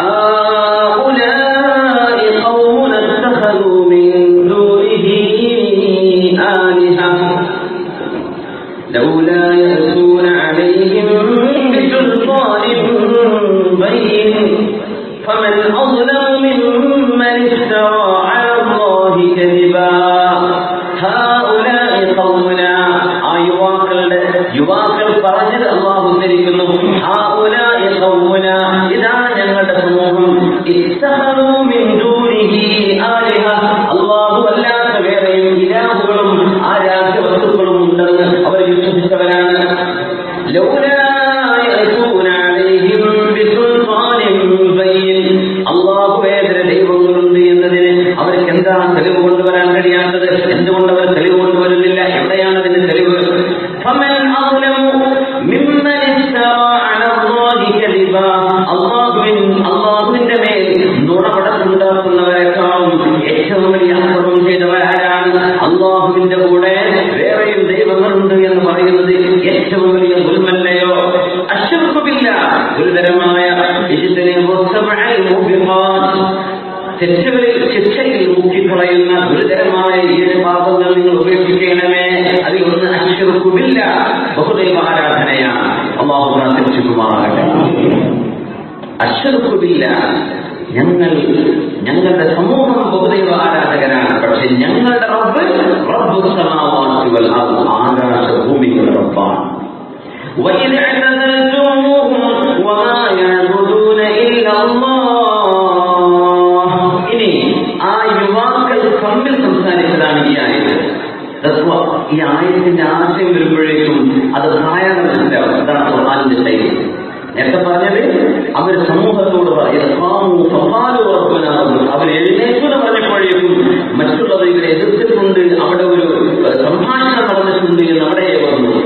ها അവതരിപ്പിച്ചവരാണ് അള്ളാഹുവേതര ദൈവങ്ങളുണ്ട് എന്നതിന് അവർക്ക് എന്താണ് തെളിവ് കൊണ്ടുവരാൻ കഴിയാത്തത്? എന്തുകൊണ്ട് അവർ തെളിവ് കൊണ്ടുവരുന്നില്ല? എവിടെയാണ് അതിന്റെ തെളിവ്? അള്ളാഹുവിൻ وإذ اعتزلتموهم وما يعبدون إلا الله ഇനി ആ യുവാക്കൾ തമ്മിൽ സംസാരിച്ചതാണ് ഈ ആയത് തത്വ ഈ ആയത്തിന്റെ ആശയം വരുമ്പോഴേക്കും അത് ധാരാളം മനസ്സിലാവും അതാണ് ഖുർആാനിന്റെ ശൈലി നേരത്തെ പറഞ്ഞത് അവർ സമൂഹത്തോട് അവർ എഴുന്നേറ്റു എന്ന് പറഞ്ഞപ്പോഴേക്കും മറ്റുള്ളവർ ഇവരെ എതിർത്തിട്ടുണ്ട് അവിടെ ഒരു ഏഹ്, സംഭാഷണം നടന്നിട്ടുണ്ട് എന്ന് അവിടെ വന്നു ഫഹാലു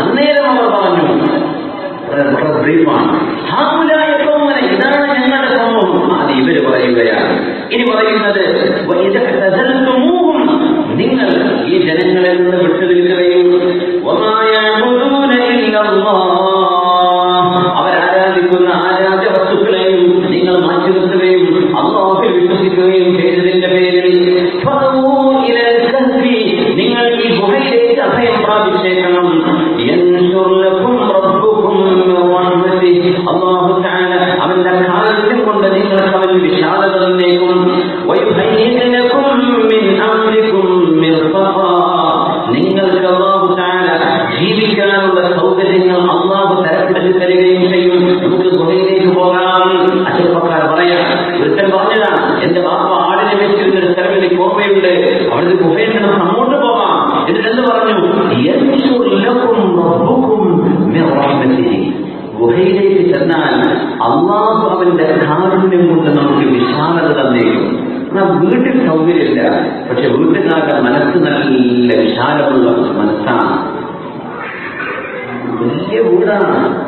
അന്നേരം അവർ പറഞ്ഞു വളരെ ബ്രീഫാണ് ഹാഉലായ ഖൗമന, ഇതാണ് ഞങ്ങളുടെ സമൂഹം അത് ഇവർ പറയുകയാണ്. ഇനി പറയുന്നത് നിങ്ങൾ ഈ ജനങ്ങളിൽ നിന്ന് വിട്ടുനിൽക്കുകയും അവരാരാധിക്കുന്ന ആരാധ്യ വസ്തുക്കളെയും നിങ്ങൾ മാറ്റി നിർത്തുകയും അള്ളാഹുവിൽ വിശ്വസിക്കുകയും ചെയ്തതിന്റെ പേരിൽ നിങ്ങൾ ഈ ഗുഹയിലേക്ക് അഭയം അല്ലാഹു തആല അവന്റെ കാരുണ്യം കൊണ്ട് നിങ്ങൾക്ക് അവൻ വിശാലത എന്നാ വീട്ടിൽ സൗകര്യമില്ല. പക്ഷെ വീട്ടുകാരുടെ മനസ്സ് നല്ല വിശാലമുള്ള മനസ്സാണ്. വലിയ വീടാണ്.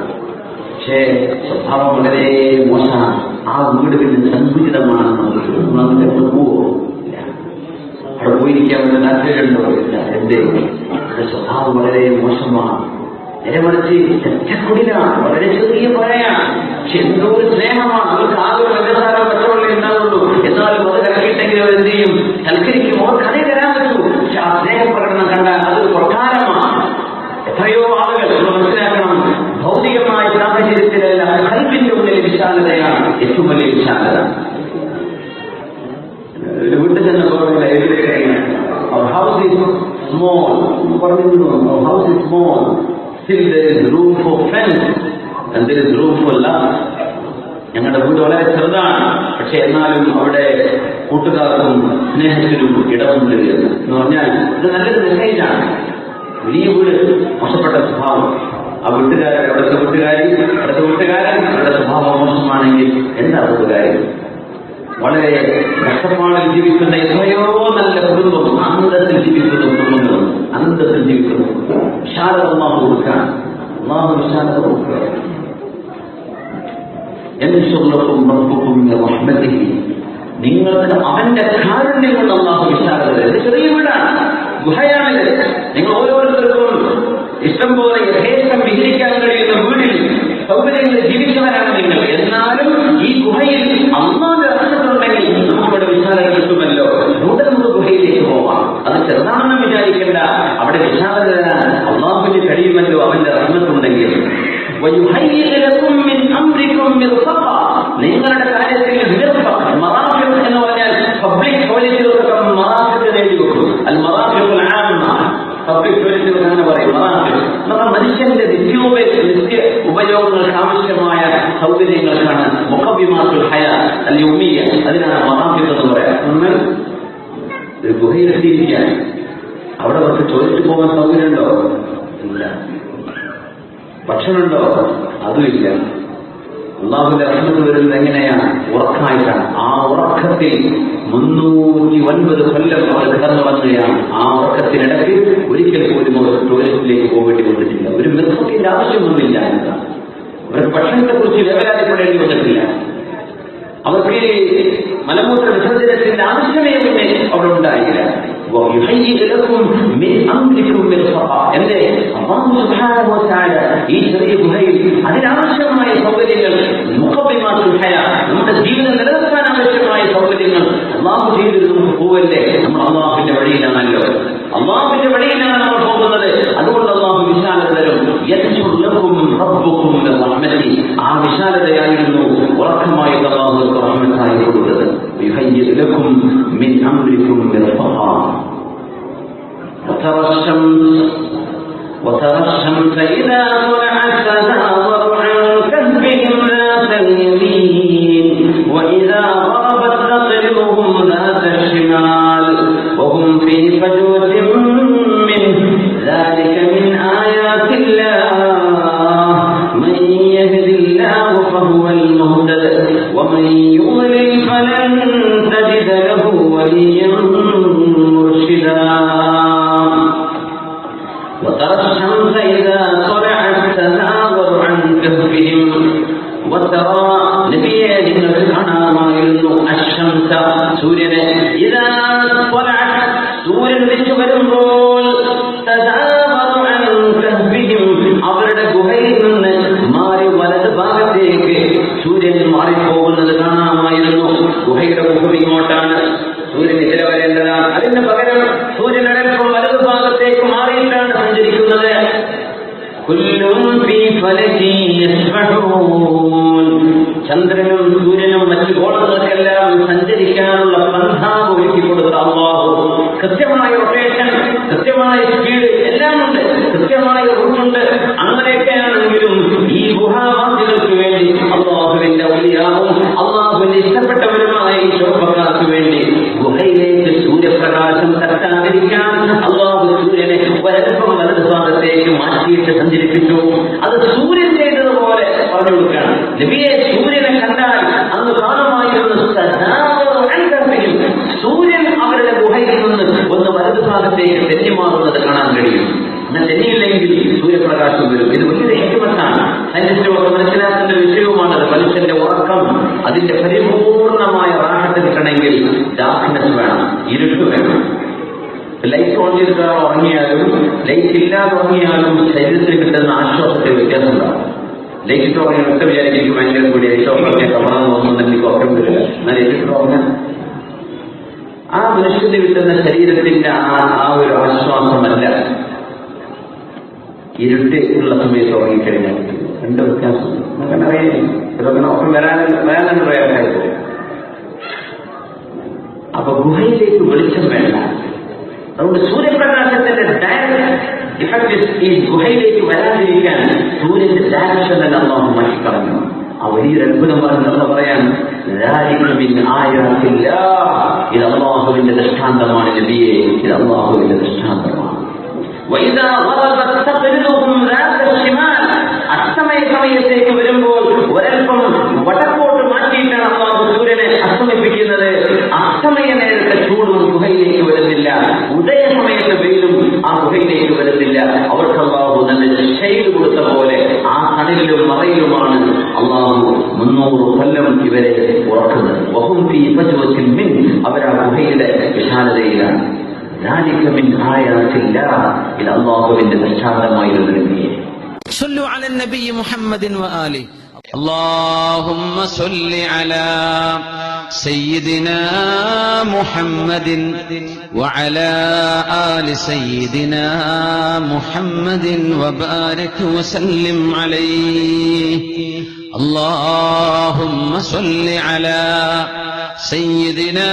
പക്ഷേ സ്വഭാവം വളരെ മോശമാണ്. ആ വീട് പിന്നെ സങ്കുചിതമാണ് നമുക്ക് എവിടെ പോവോ അവിടെ പോയിരിക്കാൻ വേണ്ടി താല്പര്യമുണ്ടോ? ഇല്ല. എന്തേ? സ്വഭാവം വളരെ മോശമാണ്. നേരെ മറിച്ച് ചെറ്റക്കുടിലാണ് വളരെ ചെറിയ പറയാണ് പക്ഷെ എന്തോ ഒരു സ്നേഹമാണ്. അവർക്ക് ആകെ വ്യവസായ പച്ചവെള്ളം ഉണ്ടാവുള്ളൂ. എന്നാലും അത് കലക്കിയിട്ടെങ്കിലും അവർ എന്ത് ചെയ്യും? സൽക്കരിക്കും അവർ കഥ തരാൻ പറ്റൂ പക്ഷെ ആ സ്നേഹപ്രകടനം കണ്ട അത് പ്രധാനമാണ്. എത്രയോ ആളുകൾ മനസ്സിലാക്കണം. ഭൗതികമായ സാഹചര്യത്തിലല്ല കൽപ്പിന്റെ ഉള്ളിലെ വിശാലതയാണ് ഏറ്റവും വലിയ വിശാലത. വീട്ടിൽ ലവ് ഞങ്ങളുടെ വീട് വളരെ ചെറുതാണ്. പക്ഷെ എന്നാലും അവിടെ കൂട്ടുകാർക്കും സ്നേഹത്തിനും ഇടമുണ്ട് എന്ന് എന്ന് പറഞ്ഞാൽ ഇത് നല്ലൊരു മെസ്സേജാണ് വലിയ വീട് മോശപ്പെട്ട സ്വഭാവം. ആ വീട്ടുകാരൻ അവിടുത്തെ വീട്ടുകാരി അടുത്ത വീട്ടുകാരൻ അവരുടെ സ്വഭാവം മോശമാണെങ്കിൽ എന്താ കൂട്ടുകാരി വളരെ കഷ്ടപ്പാടിൽ ജീവിക്കുന്ന എത്രയോ നല്ല കുടുംബം അന്തത്തിൽ ജീവിക്കുന്ന കുടുംബങ്ങളും അന്തത്തിൽ ജീവിക്കുന്നു വിശാലമാവ് കൊടുക്കാൻ അള്ളാഹു വിശാലത കൊടുക്കുക. സ്വർണക്കും റബ്ബുക്കും മിൻ റഹ്മതിഹി നിങ്ങൾക്ക് അവന്റെ കാരുണ്യം കൊണ്ട് അള്ളാഹു വിശാലതരുത് ചെറിയ വീടാണ്. ഗുഹയാണിത് നിങ്ങൾ ഓരോരുത്തർക്കും ഇഷ്ടം പോലെ യഥേഷ്ടം വിഹരിക്കാൻ കഴിയുന്ന വീടിൽ സൗകര്യങ്ങളിൽ ജീവിക്കുന്നവരാണ് നിങ്ങൾ. എന്നാലും ഈ ഗുഹയിൽ അമ്മാവിന്റെ അർത്ഥത്തിലുണ്ടെങ്കിൽ നമുക്കിവിടെ വിശാലം കിട്ടുമല്ലോ. ഇവിടെ നമുക്ക് ഗുഹയിലേക്ക് പോവാം. അത് ചെറുതാണെന്ന് വിചാരിക്കേണ്ട. അവിടെ വിശാലത അള്ളാഹുവിന് കഴിയുമല്ലോ അവന്റെ അർത്ഥമുണ്ടെങ്കിൽ ويهيئ സൗകര്യങ്ങൾക്കാണ് മുഖഭിമാർക്ക് ഹയ അല്ലെ ഉമ്മിയ അതിനാണ് മഹാബിത്ത് എന്ന് പറയാം ഒന്ന് ഒരു ഗുഹയിലെത്തിയിരിക്കാൻ. അവിടെ വന്ന് ചോദിച്ചു പോകാൻ സൗകര്യമുണ്ടോ? ഇല്ല. ഭക്ഷണമുണ്ടോ? അതുമില്ല. അള്ളാഹുവിന്റെ റഹ്മത്ത് വരുന്നത് എങ്ങനെയാണ്? ഉറക്കമായിട്ടാണ്. ആ ഉറക്കത്തിൽ മുന്നൂറ്റി ഒൻപത് കൊല്ലം അവർ കിടന്നുറങ്ങുകയാണ് ആ ഉറക്കത്തിനിടയ്ക്ക് ഒരിക്കൽ പോലും അവർ ടോയ്ലറ്റിലേക്ക് പോകേണ്ടി വന്നിട്ടില്ല. ഒരു മൃഗത്തിന്റെ ആവശ്യമൊന്നുമില്ല. എന്നതാണ് ഒരു ഭക്ഷണത്തെ കുറിച്ച് വേവലാതിപ്പെടേണ്ടി വന്നിട്ടില്ല. അവർക്ക് മലമൂത്ര വിസർജനത്തിന്റെ ആവശ്യമേ തന്നെ അവിടെ ഉണ്ടായില്ല. എന്റെ ഈ ചെറിയ ഗുഹയിൽ അതിനാവശ്യമായ സൗകര്യങ്ങൾ നമ്മുടെ ജീവിതം നിലനിർത്താൻ ആവശ്യമായ സൗകര്യങ്ങൾ അള്ളാഹു ചെയ്തിരുന്നു പോവല്ലേ? നമ്മൾ അള്ളാഹുവിന്റെ വഴിയിലാണല്ലോ. അള്ളാഹുവിന്റെ വഴിയിലാണ് നമ്മൾ യദ്ഉലക്കും റബ്ബുക്കും ബിറഹ്മതി ആ വിശാലതയായിരുന്നു ഉറക്കമായി അള്ളാഹു റഹ്മത്തായി കൊടുത്തത് يهيئ لكم من امركم مرفقا وترى الشمس وترى الشمس اذا طلعت تزاور عن كهفهم ذات اليمين واذا غربت تقرضهم ذات الشمال وهم في فجوه هو المهتد. ومن يضلل فلن تجد له وليا مرشدا. وترى الشمس إذا طلعت تناور عن كهفهم. وترى نبيهم بالحنى الشمس. سوريا إذا ലൈറ്റ് ഓൺ ചെയ്തിട്ട് ഉറങ്ങിയാലും ലൈറ്റ് ഇല്ലാതെ ഉറങ്ങിയാലും ശരീരത്തിൽ കിട്ടുന്ന ആശ്വാസത്തിൽ വ്യത്യാസമുണ്ടാവും ലൈറ്റ് ഇട്ട് ഉറങ്ങി ഒക്കെ വിചാരിക്കും ഭയങ്കര കൂടി ഏറ്റവും ഓഫ് കമണം നോക്കുന്നുണ്ടെങ്കിൽ ഉറക്കം വരില്ല. എന്നാൽ ലൈറ്റ് ഉറങ്ങാൻ ആ മനുഷ്യന് കിട്ടുന്ന ശരീരത്തിന്റെ ആ ഒരു ആശ്വാസമല്ല. ഇരുട്ട് ഉള്ള സമയത്ത് ഉറങ്ങിക്കഴിഞ്ഞാൽ രണ്ട് വ്യത്യാസം. അങ്ങനെ അറിയില്ല ഇതൊക്കെ ഉറക്കം വരാൻ വരാനും പ്രയാസമായി പോകും അപ്പൊ ഗുഹയിലേക്ക് വെളിച്ചം വേണ്ട. അതുകൊണ്ട് സൂര്യപ്രകാശത്തിന്റെ ഡയറക്റ്റ് ഇഫക്റ്റ് ഈ ഗുഹയിലേക്ക് വരാതിരിക്കാൻ സൂര്യന്റെ ഡയറക്ഷൻ തന്നെ അള്ളാഹു മാറ്റിക്കളഞ്ഞു ആ വലിയൊരു അത്ഭുതം പറഞ്ഞ് നമ്മൾ പറയാൻ ذَلِكَ مِنْ آيَاتِ اللَّهِ. ഇത് അള്ളാഹുവിന്റെ ദൃഷ്ടാന്തമാണ് നബിയെ ഇത് അള്ളാഹുവിന്റെ ദൃഷ്ടാന്തമാണ് وإذا غربت تقرضهم ذات الشمال അസ്തമയ സമയത്തേക്ക് വരുമ്പോൾ ഒരൽപ്പം വടക്കോട്ട് മാറ്റിയിട്ടാണ് അള്ളാഹു സൂര്യനെ അസ്തമിപ്പിക്കുന്നത് അസ്തമയ നേരത്തെ ചൂടും ഗുഹയിലേക്ക് വരുന്നില്ല ഇത് അള്ളാഹുവിന്റെ ദൃഷ്ടാന്തമായിരുന്നു നബിയെ صلوا على النبي محمد وآله اللهم صل على سيدنا محمد وعلى آل سيدنا محمد وبارك وسلم عليه اللهم صل على سيدنا